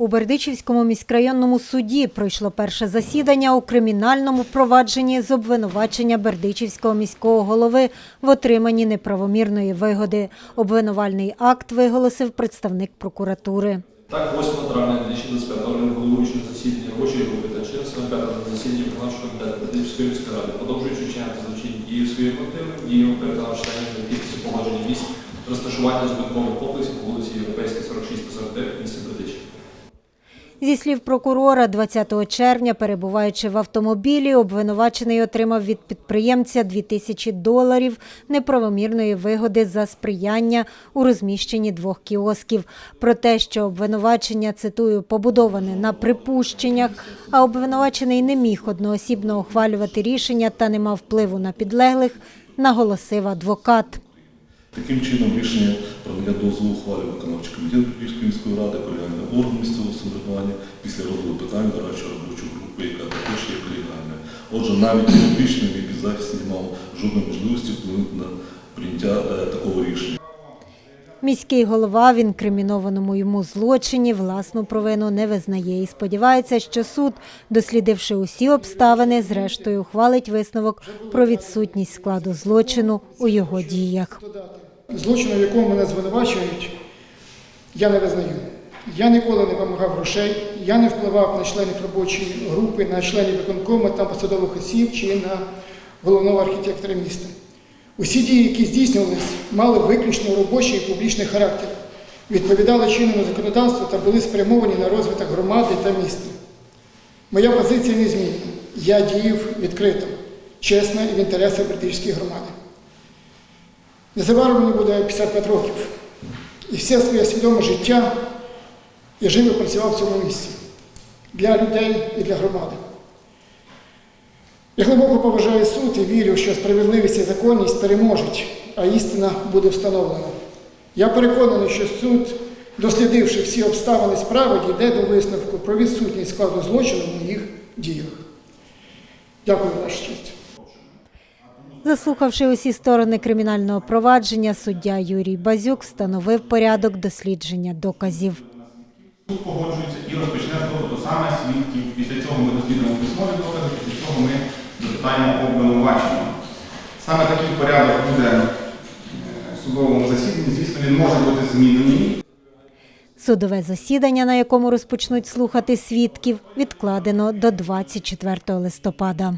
У Бердичівському міськрайонному суді пройшло перше засідання у кримінальному провадженні з обвинувачення Бердичівського міського голови в отриманні неправомірної вигоди. Обвинувальний акт виголосив представник прокуратури. Так, 8 травня 2025 року головуючи на засіданні робочої групи та член СНП на засіданні виконавчого комітету Бердичівської міської ради, продовжуючи вчиняти злочинні дії своїм активним діям, переконав членів необхідності погодження місць розташування збиткових комплексів по вулиці Європейська, 46 та 49 місті Бердичів. Зі слів прокурора, 20 червня, перебуваючи в автомобілі, обвинувачений отримав від підприємця 2000 доларів неправомірної вигоди за сприяння у розміщенні двох кіосків. Про те, що обвинувачення, цитую, побудоване на припущеннях, а обвинувачений не міг одноосібно ухвалювати рішення та не мав впливу на підлеглих, наголосив адвокат. Таким чином, рішення про дозволу ухвалює виконавчий комітет Львівської міської ради, колегіальний орган місцевого самоврядування після розгляду питань дорадчої робочої групи, яка також є колегіальною. Отже, навіть юридично мій підзахист не мав жодної можливості вплинути на прийняття е, такого рішення. Міський голова в інкримінованому йому злочині власну провину не визнає і сподівається, що суд, дослідивши усі обставини, зрештою ухвалить висновок про відсутність складу злочину у його діях. Злочину, в якому мене звинувачують, я не визнаю. Я ніколи не вимагав грошей, я не впливав на членів робочої групи, на членів виконкому та посадових осіб чи на головного архітектора міста. Усі дії, які здійснювалися, мали виключно робочий і публічний характер, відповідали чинному законодавству та були спрямовані на розвиток громади та міста. Моя позиція не змінена. Я діяв відкрито, чесно і в інтересах Бердичівської громади. Незабаром мені буде 55 років. І все своє свідоме життя я жив і працював в цьому місці для людей і для громади. Я глибоко поважаю суд і вірю, що справедливість і законність переможуть, а істина буде встановлена. Я переконаний, що суд, дослідивши всі обставини справи, дійде до висновку про відсутність складу злочину в моїх діях. Дякую, ваша честь. Заслухавши усі сторони кримінального провадження, суддя Юрій Базюк встановив порядок дослідження доказів. Суд погоджується і розпочне то саме свідків. Після цього ми дослідимо письмові докази, після цього ми допитаємо обвинувачення. Саме такий порядок буде е, в судовому засіданні. Звісно, він може бути змінений. Судове засідання, на якому розпочнуть слухати свідків, відкладено до 24 листопада.